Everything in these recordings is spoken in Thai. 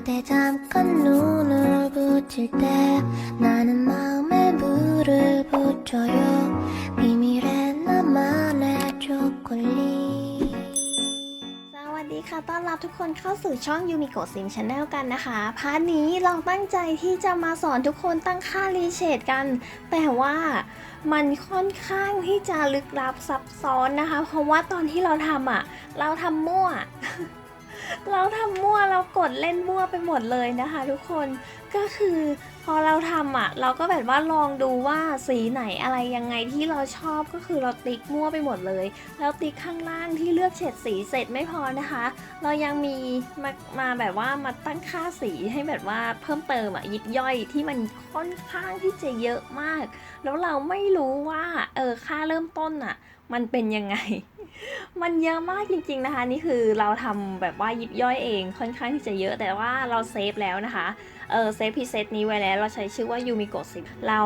때 잠깐 눈을 붙일 때 나는 마음에 불을 붙여요 비밀의 나만의 초콜릿 สวัสดีค่ะ ต้อนรับทุกคนเข้าสู่ช่องยูมิโกะซิมชาแนลกันนะคะ พาร์ทนี้เราตั้งใจที่จะมาสอนทุกคนตั้งค่ารีเชดกัน แต่ว่ามันค่อนข้างที่จะลึกลับซับซ้อนนะคะ เพราะว่าตอนที่เราทำอ่ะ เราทำมั่ว เราทำมั่วเรากดเล่นมั่วไปหมดเลยนะคะ ทุกคนก็คือพอเราทำอะ เราก็แบบว่าลองดูว่าสีไหนอะไรยังไงที่เราชอบก็คือเราติ๊กมั่วไปหมดเลย แล้วติ๊กข้างล่างที่เลือกเฉดสีเสร็จไม่พอนะคะ เรายังมีมามาแบบว่ามาตั้งค่าสีให้แบบว่าเพิ่มเติมอะยิบย่อยที่มันค่อนข้างที่จะเยอะมาก แล้วเราไม่รู้ว่าเออค่าเริ่มต้นอะ มันเป็นยังไง มันเยอะมากจริงๆนะคะ นี่คือเราทำแบบว่ายิบย่อยเองค่อนข้างที่จะเยอะแต่ว่าเราเซฟแล้วนะคะเออเซฟพรีเซตนี้ไว้แล้วเราใช้ชื่อว่ายูมิโกะสิเรา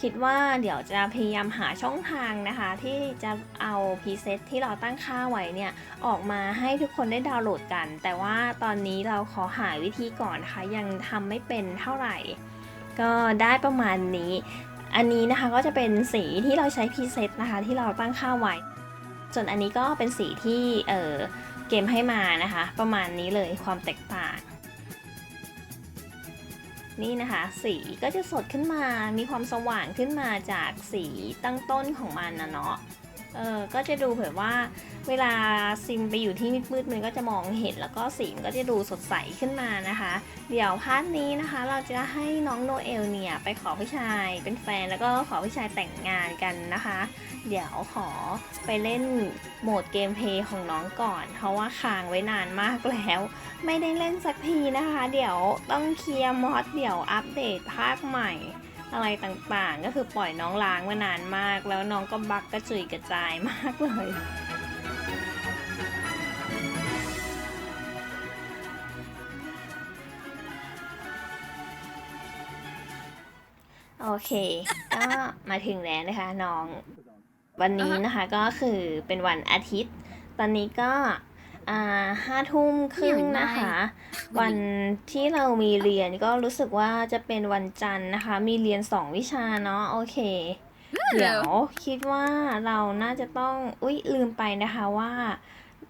คิดว่าเดี๋ยวจะพยายามหาช่องทางนะคะ ที่จะเอาพรีเซตที่เราตั้งค่าไว้เนี่ยออกมาให้ทุกคนได้ดาวน์โหลดกัน แต่ว่าตอนนี้เราขอหาวิธีก่อนนะคะยังทำไม่เป็นเท่าไหร่ ก็ได้ประมาณนี้ อันนี้นะคะก็จะเป็นสีที่เราใช้พรีเซตนะคะที่เราตั้งค่าไว้ ส่วนอันนี้ก็เป็นสีที่เเกมให้มานะคะ ประมาณนี้เลยความแตกต่าง นี่นะคะ สีก็จะสดขึ้นมา มีความสว่างขึ้นมาจากสีตั้งต้นของมันนะเนาะ เออก็จะดูแบบว่า เวลาซิมไปอยู่ที่มืดๆมันก็จะมองเห็นแล้วก็สีมันก็จะดูสดใสขึ้นมานะคะ เดี๋ยวพาร์ทนี้นะคะ เราจะให้น้องโนเอลเนี่ยไปขอผู้ชายเป็นแฟนแล้วก็ขอผู้ชายแต่งงานกันนะคะ เดี๋ยวขอไปเล่นโหมดเกมเพย์ของน้องก่อน เพราะว่าค้างไว้นานมากแล้ว ไม่ได้เล่นสักทีนะคะ เดี๋ยวต้องเคลียร์มอดเดี๋ยวอัปเดตภาคใหม่ อะไรต่างๆ ก็คือปล่อยน้องล้างมานานมาก แล้วน้องก็บักกระจุยกระจายมากเลยโอเค ก็มาถึงแล้วนะคะน้อง วันนี้นะคะก็คือเป็นวันอาทิตย์ ตอนนี้ก็ อ่าห้าทุ่มครึ่งนะคะ วันที่เรามีเรียนก็รู้สึกว่าจะเป็นวันจันทร์นะคะ มีเรียนสองวิชาเนาะโอเค เดี๋ยวคิดว่าเราน่าจะต้องอุ๊ยลืมไปนะคะว่า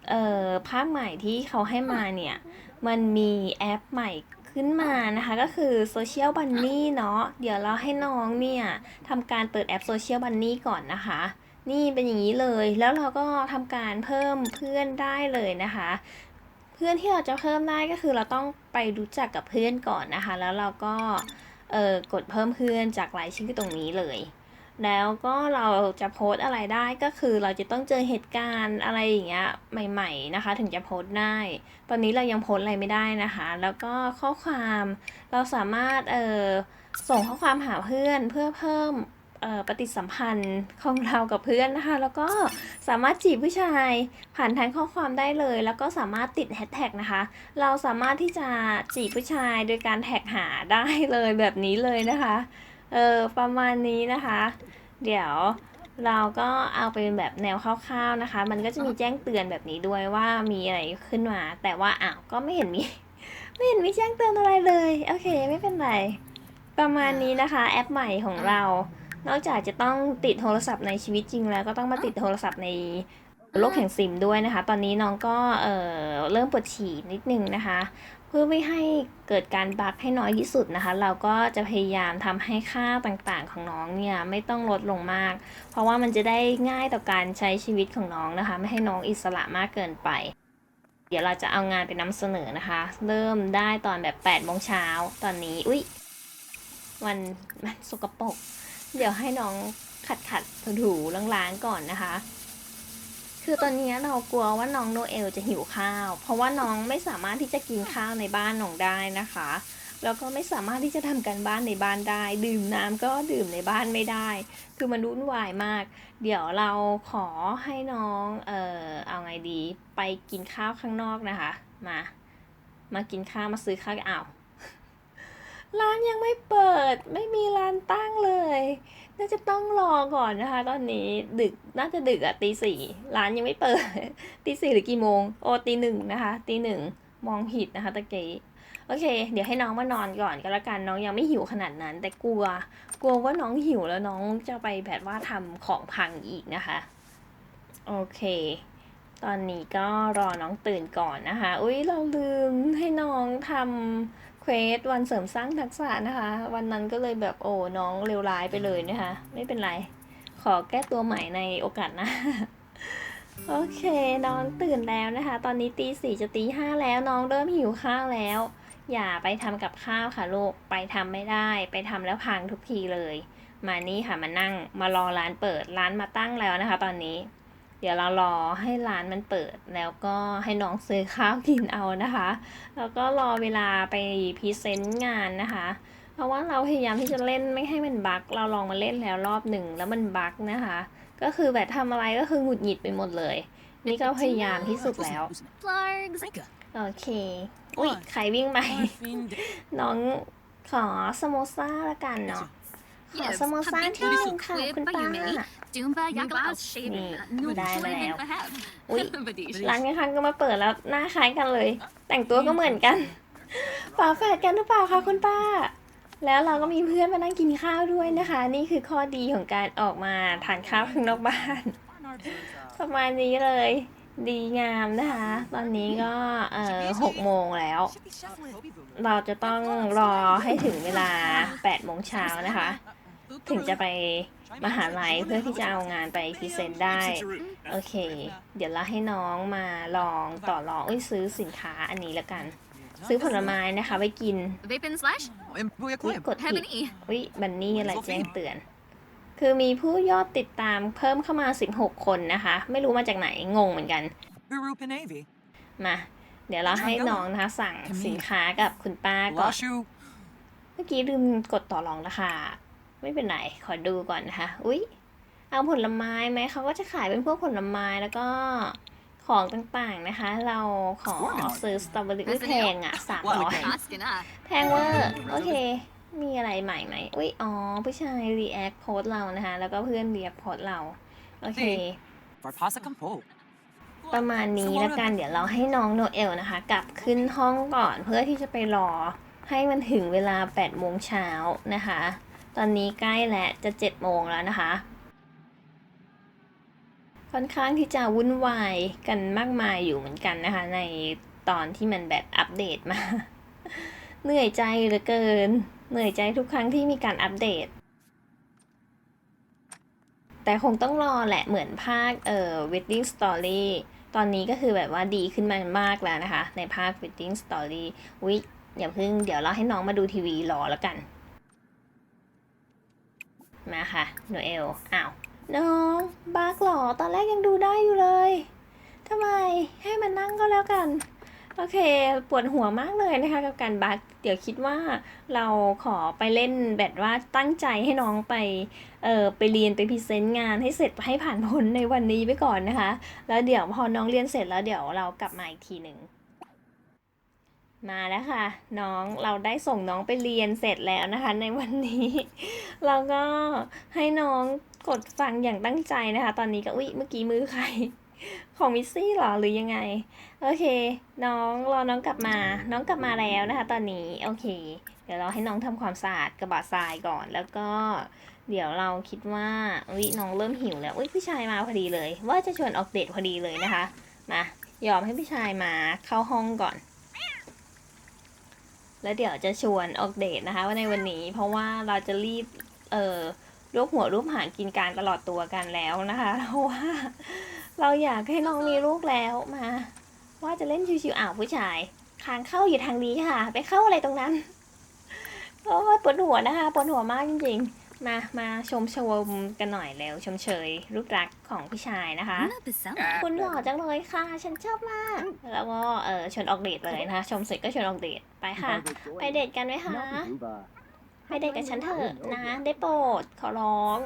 เอ่อภาคใหม่ที่เขาให้มาเนี่ย มันมีแอปใหม่ขึ้นมานะคะ ก็คือ Social Bunny เนาะเดี๋ยวเราให้น้องเนี่ยทำการเปิดแอป Social Bunny ก่อนนะคะ นี่เป็นอย่างนี้เลย แล้วเราก็ทำการเพิ่มเพื่อนได้เลยนะคะ เพื่อนที่เราจะเพิ่มได้ก็คือเราต้องไปรู้จักกับเพื่อนก่อนนะคะ แล้วเราก็เออกดเพิ่มเพื่อนจากรายชื่อตรงนี้เลย แล้วก็เราจะโพสอะไรได้ก็คือเราจะต้องเจอเหตุการณ์อะไรอย่างเงี้ยใหม่ ๆนะคะ ถึงจะโพสได้ ตอนนี้เรายังโพสอะไรไม่ได้นะคะ แล้วก็ข้อความเราสามารถเออส่งข้อความหาเพื่อนเพื่อเพิ่ม ปฏิสัมพันธ์ของเรากับเพื่อนนะคะ แล้วก็สามารถจีบผู้ชายผ่านทางข้อความได้เลย แล้วก็สามารถติดแฮชแท็กนะคะ เราสามารถที่จะจีบผู้ชายโดยการแท็กหาได้เลยแบบนี้เลยนะคะเออประมาณนี้นะคะ เดี๋ยวเราก็เอาเป็นแบบแนวคร่าวๆนะคะ มันก็จะมีแจ้งเตือนแบบนี้ด้วยว่ามีอะไรขึ้นมา แต่ว่าอ้าวก็ไม่เห็นมี ไม่เห็นมีแจ้งเตือนอะไรเลย โอเค ไม่เป็นไร ประมาณนี้นะคะ แอปใหม่ของเรา นอกจากจะต้องติดโทรศัพท์ในชีวิตจริงแล้วก็ต้องมาติดโทรศัพท์ในโลกแห่งซิมด้วยนะคะ ตอนนี้น้องก็เอ่อเริ่มปวดฉี่นิดนึงนะคะ เพื่อไม่ให้เกิดการบักให้น้อยที่สุดนะคะ เราก็จะพยายามทำให้ค่าต่างๆของน้องเนี่ยไม่ต้องลดลงมาก เพราะว่ามันจะได้ง่ายต่อการใช้ชีวิตของน้องนะคะ ไม่ให้น้องอิสระมากเกินไป เดี๋ยวเราจะเอางานไปนำเสนอนะคะ เริ่มได้ตอนแบบ8ปดโมงเช้าตอนนี้ อุ๊ยมันมันสกปรก เดี๋ยวให้น้องขัดขัดถูๆล้างๆก่อนนะคะ คือตอนนี้เรากลัวว่าน้องโนเอลจะหิวข้าว เพราะว่าน้องไม่สามารถที่จะกินข้าวในบ้านน้องได้นะคะแล้วก็ไม่สามารถที่จะทำการบ้านในบ้านได้ ดื่มน้ำก็ดื่มในบ้านไม่ได้ คือมันวุ่นวายมาก เดี๋ยวเราขอให้น้อง เอ่อ เอาไงดี ไปกินข้าวข้างนอกนะคะ มา มากินข้าวมาซื้อข้าวอ้าวร้านยังไม่ ดไม่มีร้านตั้งเลย น่าจะต้องรอก่อนนะคะ ตอนนี้ดึกน่าจะดึกอะตีสี่ร้านยังไม่เปิดตีสี่หรือกี่โมง โอตีหนึ่งนะคะตีหนึ่งมองผิดนะคะตะกี้โอเค เดี๋ยวให้น้องมานอนก่อนก็แล้วกันน้องยังไม่หิวขนาดนั้น แต่กลัว กลัวว่าน้องหิวแล้วน้องจะไปแบบว่าทำของพังอีกนะคะ โอเค ตอนนี้ก็รอน้องตื่นก่อนนะคะ อุ้ยเราลืมให้น้องทำเควสวันเสริมสร้างทักษะนะคะ วันนั้นก็เลยแบบโอ้น้องเลวร้ายไปเลยนะคะ ไม่เป็นไร ขอแก้ตัวใหม่ในโอกาสนะ โอเค น้องตื่นแล้วนะคะ ตอนนี้ตีสี่จะตีห้าแล้วน้องเริ่มหิวข้าวแล้ว อย่าไปทำกับข้าวค่ะลูกไปทำไม่ได้ ไปทำแล้วพังทุกทีเลย มานี่ค่ะมานั่งมารอร้านเปิดร้านมาตั้งแล้วนะคะ ตอนนี้ เดี๋ยวเรารอให้ร้านมันเปิดแล้วก็ให้น้องซื้อข้าวกินเอานะคะ แล้วก็รอเวลาไปพรีเซนต์งานนะคะ เพราะว่าเราพยายามที่จะเล่นไม่ให้มันบั๊กเราลองมาเล่นแล้วรอบหนึ่งแล้วมันบั๊กนะคะ ก็คือแบบทำอะไรก็คือหงุดหงิดไปหมดเลย นี่ก็พยายามที่สุดแล้ว Flargs. Franka. โอเค อุ้ยใครวิ่งไป Morphine. น้องขอสโมซ่าละกันเนาะ ขอสโมซ่าที่หนึ่งค่ะคุณป้า Doomba Yakala's shaving. Nee, daar Noodle ben je. for hem. Oei. Badish. ร้านข้างๆก็มาเปิดแล้วหน้าคล้ายกันเลย แต่งตัวก็เหมือนกันฝาแฝดกันหรือเปล่าคะคุณป้า แล้วเราก็มีเพื่อนมานั่งกินข้าวด้วยนะคะ นี่คือข้อดีของการออกมาทานข้าวข้างนอกบ้าน ประมาณนี้เลย ดีงามนะคะ ตอนนี้ก็เอ่อหกโมงแล้ว เราจะต้องรอให้ถึงเวลา8โมงเช้านะคะ ถึงจะไปมหาลัยเพื่อที่จะเอางานไปพรีเซนต์ได้ โอเค เดี๋ยวเราให้น้องมาลองต่อรองเอ้ยซื้อสินค้าอันนี้ละกัน ซื้อผลไม้นะคะไว้กิน Vapin slash. อุ๊ยกดผิด Heaven E. วิบันนี่อะไรแจ้งเตือน คือมีผู้ยอดติดตามเพิ่มเข้ามา 16 คนนะคะ ไม่รู้มาจากไหนงงเหมือนกัน Guru Panavi. มา เดี๋ยวเราให้น้องนะคะสั่งสินค้ากับคุณป้าก่อน Lashu. เมื่อกี้ลืมกดต่อรองราคา ไม่เป็นไรขอดูก่อนนะคะ อุ๊ย เอาผลไม้ไหมเขาก็จะขายเป็นพวกผลไม้แล้วก็ของต่างๆนะคะ เราขอซื้อสตรอเบอรี่อุ๊ยแพงอะสามร้อย Asking ah. แพงเวอร์โอเค มีอะไรใหม่ไหมอุ้ยอ๋อ ผู้ชาย react โพสเรานะคะ แล้วก็เพื่อน react โพสเรา โอเค Varpasa Kampo. ประมาณนี้แล้วกันเดี๋ยวเราให้น้องโนเอลนะคะ กลับขึ้นห้องก่อนเพื่อที่จะไปรอให้มันถึงเวลา8โมงเช้านะคะ ตอนนี้ใกล้แล้วจะ7โมงแล้วนะคะ ค่อนข้างที่จะวุ่นวายกันมากมายอยู่เหมือนกันนะคะ ในตอนที่มันแบบอัปเดตมา เหนื่อยใจเหลือเกิน เหนื่อยใจทุกครั้งที่มีการอัปเดต แต่คงต้องรอแหละเหมือนภาคเอ่อ wedding story ตอนนี้ก็คือแบบว่าดีขึ้นมามากแล้วนะคะ ในภาค wedding story วิอย่าเพิ่งเดี๋ยวเราให้น้องมาดูทีวีรอแล้วกัน มาค่ะโนเอลอ้าวน้องบาร์กหรอตอนแรกยังดูได้อยู่เลยทำไมให้มันนั่งก็แล้วกัน โอเค ปวดหัวมากเลยนะคะกับการบักเดี๋ยวคิดว่าเราขอไปเล่นแบบว่าตั้งใจให้น้องไปเออไปเรียนไปพรีเซนต์งานให้เสร็จให้ผ่านพ้นในวันนี้ไปก่อนนะคะ แล้วเดี๋ยวพอน้องเรียนเสร็จแล้วเดี๋ยวเรากลับมาอีกทีหนึ่ง มาแล้วค่ะ น้องเราได้ส่งน้องไปเรียนเสร็จแล้วนะคะ ในวันนี้ เราก็ให้น้องกดฟังอย่างตั้งใจนะคะ ตอนนี้ก็อุ๊ยเมื่อกี้มือใคร ของมิสซี่หรอหรือยังไง โอเค น้องรอน้องกลับมา น้องกลับมาแล้วนะคะ ตอนนี้โอเค เดี๋ยวเราให้น้องทำความสะอาดกระบะทรายก่อน แล้วก็เดี๋ยวเราคิดว่าวิน้องเริ่มหิวแล้วอุ้ยพี่ชายมาพอดีเลย ว่าจะชวนออกเดทพอดีเลยนะคะมา ยอมให้พี่ชายมาเข้าห้องก่อน แล้วเดี๋ยวจะชวนออกเดทนะคะว่าในวันนี้ เพราะว่าเราจะรีบเอ่อรูปหัวรูปหางกินการตลอดตัวกันแล้วนะคะเพราะว่าเราอยากให้น้องมีลูกแล้วมา ว่าจะเล่นชิวๆอ่าวผู้ชายทางเข้าอยู่ทางนี้ค่ะ ไปเข้าอะไรตรงนั้นโอ้ยปวดหัวนะคะปวดหัวมากจริงๆ มา มาชมชมกันหน่อยแล้วชมเชยรูปรักษณ์ของพี่ชายนะคะ Una Basama. คุณหล่อจังเลยค่ะ ฉันชอบมาก แล้วก็เออชวนออกเดทเลยนะคะ ชมเสร็จก็ชวนออกเดทไปค่ะ ไปเดทกันไหมคะไปเดทกับฉันเถอะนะ ได้โปรดขอร้อง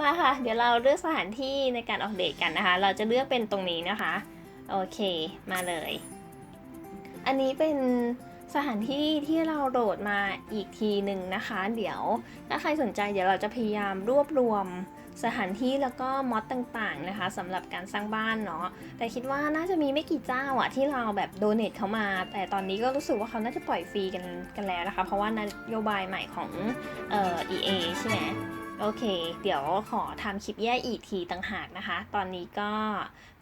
มาค่ะ เดี๋ยวเราเลือกสถานที่ในการออกเดทกันนะคะ เราจะเลือกเป็นตรงนี้นะคะ โอเค มาเลย อันนี้เป็น สถานที่ที่เราโหลดมาอีกทีหนึ่งนะคะ เดี๋ยวถ้าใครสนใจเดี๋ยวเราจะพยายามรวบรวมสถานที่แล้วก็มอดต่างๆนะคะสำหรับการสร้างบ้านเนาะแต่คิดว่าน่าจะมีไม่กี่เจ้าอะที่เราแบบโดเนทเขามา แต่ตอนนี้ก็รู้สึกว่าเขาน่าจะปล่อยฟรีกันกันแล้วนะคะ เพราะว่านโยบายใหม่ของเอ่อ EA ใช่ไหมโอเค เดี๋ยวขอทำคลิปแยกอีกทีต่างหากนะคะ ตอนนี้ก็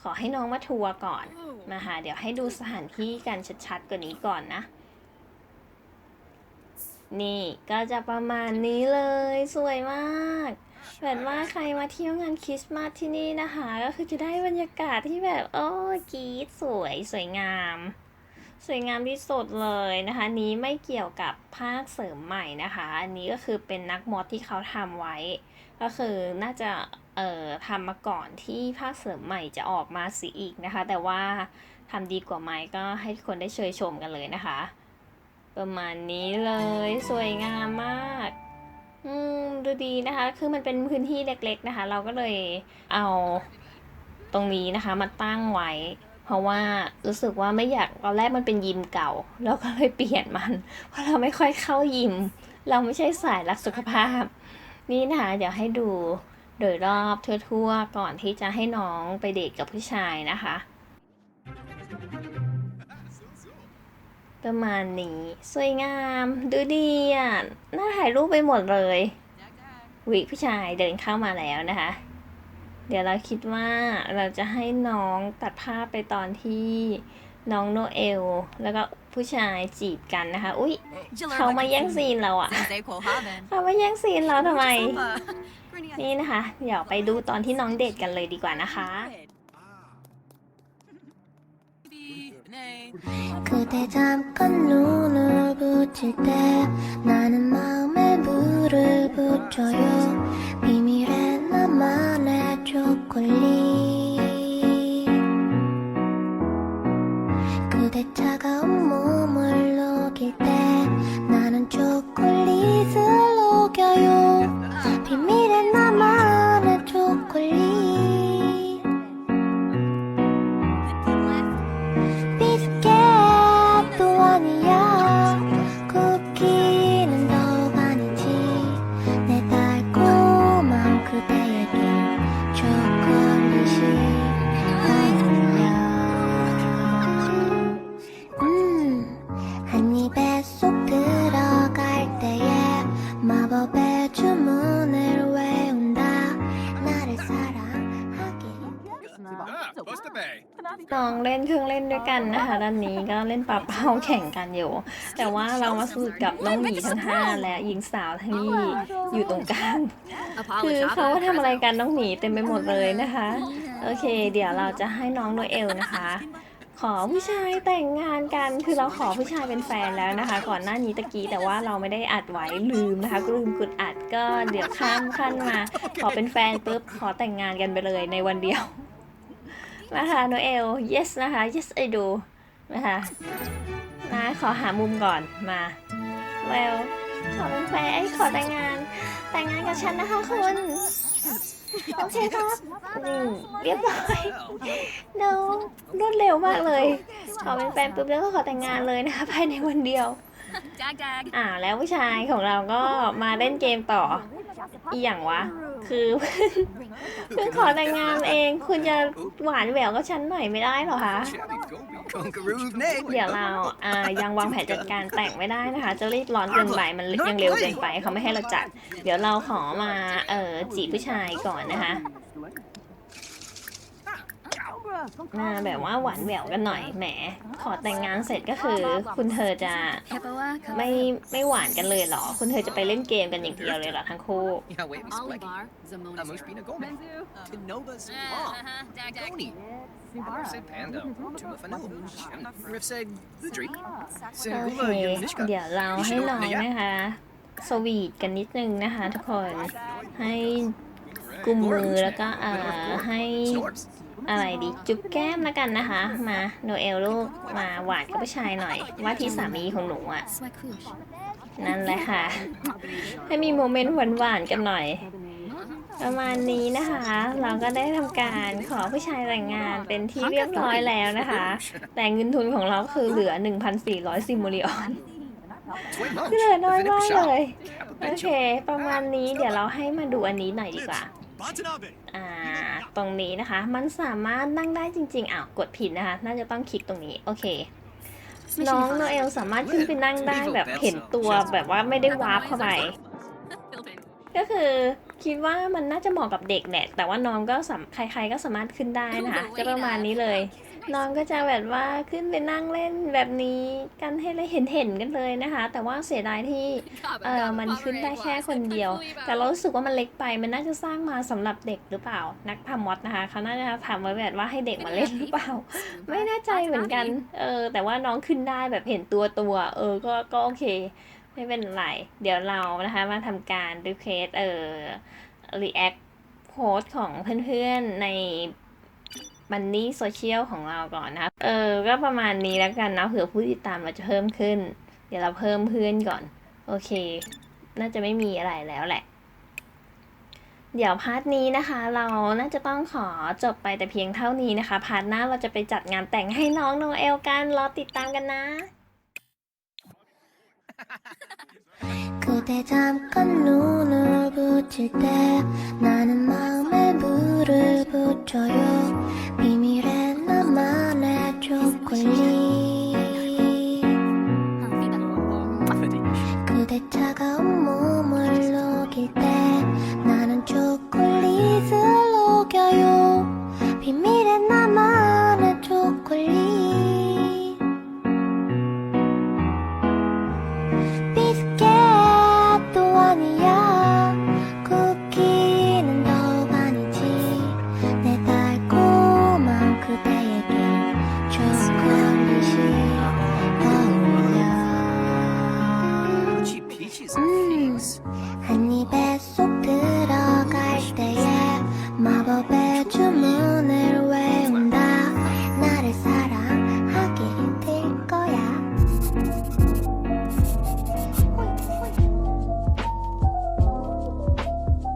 ขอให้น้องมาทัวร์ก่อนมาค่ะเดี๋ยวให้ดูสถานที่กันชัดๆกว่านี้ก่อนนะ นี่ก็จะประมาณนี้เลยสวยมากแบบว่าใครมาเที่ยวงานคริสต์มาสที่นี่นะคะ ก็คือจะได้บรรยากาศที่แบบโอ้กรีดสวยสวยงาม สวยงามที่สุดเลยนะคะ นี้ไม่เกี่ยวกับภาคเสริมใหม่นะคะ อันนี้ก็คือเป็นนักมอดที่เขาทำไว้ ก็คือน่าจะเอ่อทำมาก่อนที่ภาคเสริมใหม่จะออกมาสิอีกนะคะ แต่ว่าทำดีกว่าไหมก็ให้คนได้เชยชมกันเลยนะคะ ประมาณนี้เลยสวยงามมาก อืมดูดีนะคะ คือมันเป็นพื้นที่เล็ก ๆนะคะ เราก็เลยเอาตรงนี้นะคะมาตั้งไว้ เพราะว่ารู้สึกว่าไม่อยากตอนแรกมันเป็นยิมเก่า แล้วก็เลยเปลี่ยนมัน เพราะเราไม่ค่อยเข้ายิม เราไม่ใช่สายรักสุขภาพ นี่นะคะเดี๋ยวให้ดูโดยรอบทั่วๆก่อนที่จะให้น้องไปเดทกับผู้ชายนะคะ ประมาณนี้ สวยงาม ดูดีอะ น่าถ่ายรูปไปหมดเลยวิผู้ชายเดินเข้ามาแล้วนะคะ เดี๋ยวเราคิดว่าเราจะให้น้องตัดภาพไปตอนที่น้องโนเอล แล้วก็ผู้ชายจีบกันนะคะ อุ๊ยเขามาแย่งซีนเราอะเขามาแย่งซีนเราทำไม นี่นะคะ เดี๋ยวไปดูตอนที่น้องเดทกันเลยดีกว่านะคะ 그대 잠깐 눈을 붙일 때 나는 마음에 불을 붙여요. 비밀의 나만의 초콜릿 นะคะด้านนี้ก็เล่นปาเป้าแข่งกันอยู่ แต่ว่าเรามาสนุกกับน้องหมีทั้งห้าและหญิงสาวที่อยู่ตรงกลางคือเขาทำอะไรกันน้องหมีเต็มไปหมดเลยนะคะ โอเค เดี๋ยวเราจะให้น้องโนเอลนะคะขอผู้ชายแต่งงานกัน คือเราขอผู้ชายเป็นแฟนแล้วนะคะ ก่อนหน้านี้ตะกี้แต่ว่าเราไม่ได้อัดไว้ลืมนะคะลืมกดอัดก็เดี๋ยวข้ามขั้นมา ขอเป็นแฟนปุ๊บขอแต่งงานกันไปเลยในวันเดียวนะคะโนเอล yes นะคะ yes I do นะคะนะขอหามุมก่อนมา well ขอเป็นแฟนไอ้ยขอแต่งงาน แต่งงานกับฉันนะคะคุณโอเคครับนี่เรียบร้อย no รวดเร็วมากเลย ขอเป็นแฟนปุ๊บแล้วก็ขอแต่งงานเลยนะคะภายในวันเดียว Dag dag. อ่าแล้วผู้ชายของเราก็มาเล่นเกมต่อ อีหยังวะ คือเพิ่งขอแต่งงานเอง คุณจะหวานแหววกับฉันหน่อยไม่ได้เหรอคะ Shabby Goby. Conkaroo Nate. เดี๋ยวเราอ่ายังวางแผนจัดการแต่งไม่ได้นะคะ จะรีบร้อนเกินไปมันยังเร็วเกินไปเขาไม่ให้เราจัด เดี๋ยวเราขอมาเอ่อจีบผู้ชายก่อนนะคะมาแบบว่าหวานแหววกันหน่อยแหม ขอแต่งงานเสร็จก็คือ คุณเธอจะ Hippoa. ไม่ไม่หวานกันเลยเหรอ คุณเธอจะไปเล่นเกมกันอย่างเดียวเลยเหรอทั้งคู่ Yeah, wait, Miss Blacky. Olivar. Zamona. Amush Pina Gomez. Tinova Salon. Dag dag. Goni. Ripseg Pando. Tuma Fanu. Ripseg Ludri. โอเค Segula Yunishka. เดี๋ยวเราให้น้องนะคะ สวีทกันนิดนึงนะคะทุกคนให้กุมมือแล้วก็เอ่อให้ Snorts. อะไรดีจุ๊บแก้มแล้วกันนะคะ มาโนเอลลูกมาหวานกับผู้ชายหน่อย ว่าที่สามีของหนูอะ Swakush. นั่นแหละค่ะ ให้มีโมเมนต์หวานๆกันหน่อย ประมาณนี้นะคะ เราก็ได้ทำการขอผู้ชายแต่งงานเป็นที่เรียบร้อยแล้วนะคะ แต่เงินทุนของเราคือเหลือ 1,400ซิมโมลิออน Twin Munch. เหลือน้อยมากเลย โอเค ประมาณนี้เดี๋ยวเราให้มาดูอันนี้หน่อยดีกว่า อ่า ตรงนี้นะคะ มันสามารถนั่งได้จริง ๆอ้าวกดผิดนะคะ น่าจะต้องคลิกตรงนี้ โอเค น้องโนเอลสามารถขึ้นไปนั่งได้แบบเห็นตัวแบบว่าไม่ได้วาร์ปเข้าไป ก็คือ คิดว่ามันน่าจะเหมาะกับเด็กแหละแต่ว่าน้องก็สามใครๆก็สามารถขึ้นได้นะคะ จะประมาณนี้เลย น้องก็จะแบบว่าขึ้นไปนั่งเล่นแบบนี้กันให้เลยเห็นเห็นๆกันเลยนะคะ แต่ว่าเสียดายที่เออมันขึ้นได้แค่คนเดียว แต่เรารู้สึกว่ามันเล็กไป มันน่าจะสร้างมาสำหรับเด็กหรือเปล่า นักทำมอดนะคะเขาน่าจะทำไว้แบบว่าให้เด็กมาเล่นหรือเปล่า ไม่แน่ใจเหมือนกัน เออแต่ว่าน้องขึ้นได้แบบเห็นตัวตัวๆเออก็ก็โอเค ไม่เป็นไร เดี๋ยวเรานะคะมาทำการดูเคสเอ่อ react โพสของเพื่อนๆในบันนี่โซเชียลของเราก่อนนะ เออ ก็ประมาณนี้แล้วกันนะเผื่อผู้ติดตามเราจะเพิ่มขึ้น เดี๋ยวเราเพิ่มเพื่อนก่อน โอเค น่าจะไม่มีอะไรแล้วแหละ เดี๋ยวพาร์ทนี้นะคะ เราน่าจะต้องขอจบไปแต่เพียงเท่านี้นะคะ พาร์ทหน้าเราจะไปจัดงานแต่งให้น้องโนเอลกัน รอติดตามกันนะ 그대 잠깐 눈을 붙일 때 나는 마음에 불을 붙여요. 비밀의 나만의 초콜릿